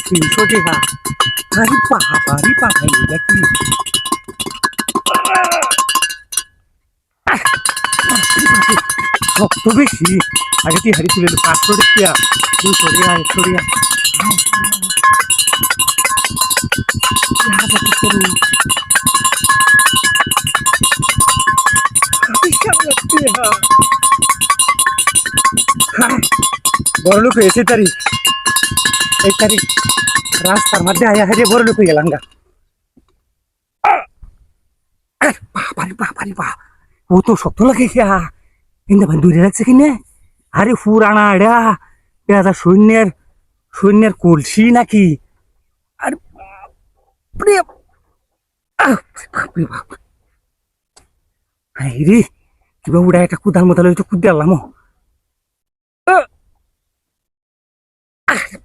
তিনশো টাকা আরে বাবা রে বাবা এটা কি শক্ত বেশি আগে তুই হাড়ি তুলে পাঁচশো টাকা দুশো টাকা একশো টাকা বড় লোক হয়েছে তারিখ এই তারিখ রাস্তার মধ্যে আয়া হারিয়ে বড় লোক হয়ে গেলাম গা। বাবারে বাবারে, বা। ও তো শক্ত লাগে কিন্তু ভাই দূরে রাখছে কিনে? আরে ফুরানা এডা এটা সৈন্যের সৈন্যের কলসি নাকি? আর হাই রে, কিবা উড়া একটা কুদার মতো লইতো কুদ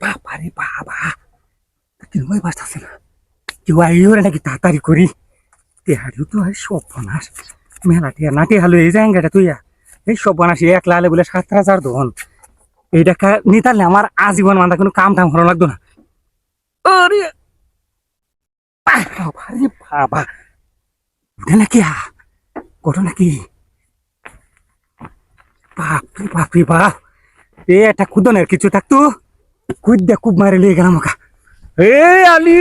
বাবা রে বাবা ওই বাঁচতেছে না কেউ আইও নাকি তাড়াতাড়ি করি তেহারিও তো আর সব বনাস মেলা টিয়া না টিয়া হালো এই জায়গাটা তুই এই সব বনাস এক লালে বলে সাত হাজার ধন এইটা নিতালে আমার আজীবন মাথা কোনো কাম টাম করা লাগতো না আরে বাবা রে বাবা কুদনের কিছু থাকতো কুদ্দা কুব মারে লিয়ে গেলাম ওকা এ আলি।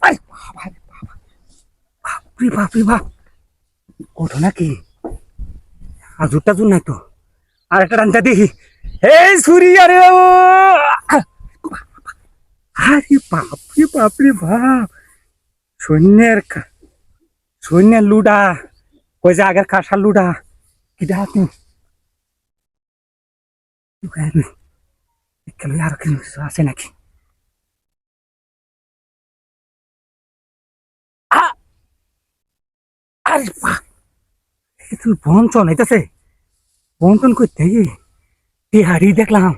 আরে বাপরে বাপরে, বাপ। ঘটনা কি আজুর টাজুর নাই তো। আর একটা রান্তা দেখি। এই সুরি আরে! আরে বাপরে বাপরে, বাপ। সৈন্যের কা- সৈন্যের লুডা। কই যে আগের কাঁসার লুডা? কিটা হাতি কেন আর কিছু আছে নাকি আ! আরে বা তুই বঞ্চন হইতেছে বঞ্চন করতে এই হাড়ি দেখলাম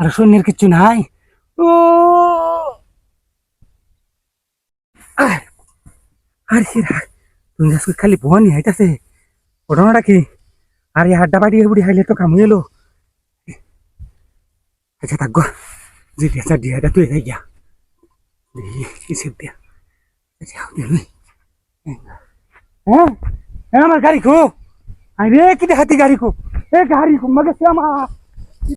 আর সৈন্যের কিচ্ছু নাই ও! আরে সিরা তুমি খালি বনি হাইতাছে ঘটনাটা কি আর এই হাড্ডা বাড়ি বুড়ি হাইলে তো কাম এলো আচ্ছা থাক যে পেঁচা ডিয়াটা তুই হয়ে গিয়া কিসে দিয়া আচ্ছা হ্যাঁ হ্যাঁ আমার গাড়ি কো আরে কি হাতি গাড়ি কো এ গাড়ি কো মগে শ্যামা